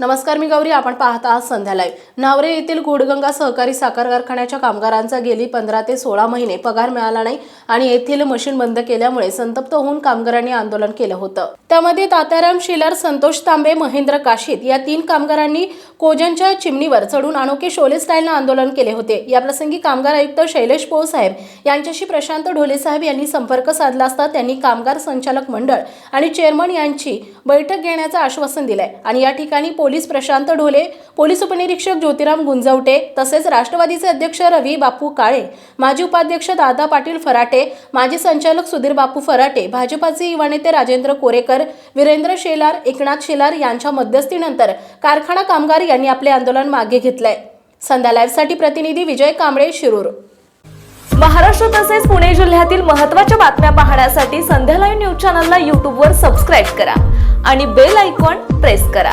नमस्कार मी गौरी आपण पाहत आहात संध्या लाईव्ह नावरे येथील घोडगंगा सहकारी साखर कारखान्याच्या कामगारांचा गेली पंधरा ते सोळा महिने पगार मिळाला नाही आणि येथील मशीन बंद केल्यामुळे संतप्त होऊन कामगारांनी आंदोलन केलं होतं. त्यामध्ये तात्याराम शिलर संतोष तांबे महेंद्र काशीत या तीन कामगारांनी कोजनच्या चिमणीवर चढून अनोखे शोले स्टाईलनं आंदोलन केले होते. याप्रसंगी कामगार आयुक्त शैलेश पोळ साहेब यांच्याशी प्रशांत ढोले साहेब यांनी संपर्क साधला असता त्यांनी कामगार संचालक मंडळ आणि चेअरमन यांची बैठक घेण्याचं आश्वासन दिलंय. आणि या ठिकाणी पोलीस प्रशांत ढोले पोलीस उपनिरीक्षक ज्योतिराम गुंजवटे तसेच राष्ट्रवादीचे अध्यक्ष रवी बापू काळे माजी उपाध्यक्ष दादा पाटील फराटे माजी संचालक सुधीर बापू फराटे भाजपाचे युवा नेते राजेंद्र कोरेकर वीरेंद्र शेलार एकनाथ शेलार यांच्या मध्यस्थीनंतर कारखाना कामगार यांनी आपले आंदोलन मागे घेतलंय. संध्या लाईव्हसाठी प्रतिनिधी विजय कांबळे शिरूर. महाराष्ट्र तसेच पुणे जिल्ह्यातील महत्त्वाच्या बातम्या पाहण्यासाठी संध्या लाईव्ह न्यूज चॅनलला यूट्यूबवर सबस्क्राईब करा आणि बेल आयकॉन प्रेस करा.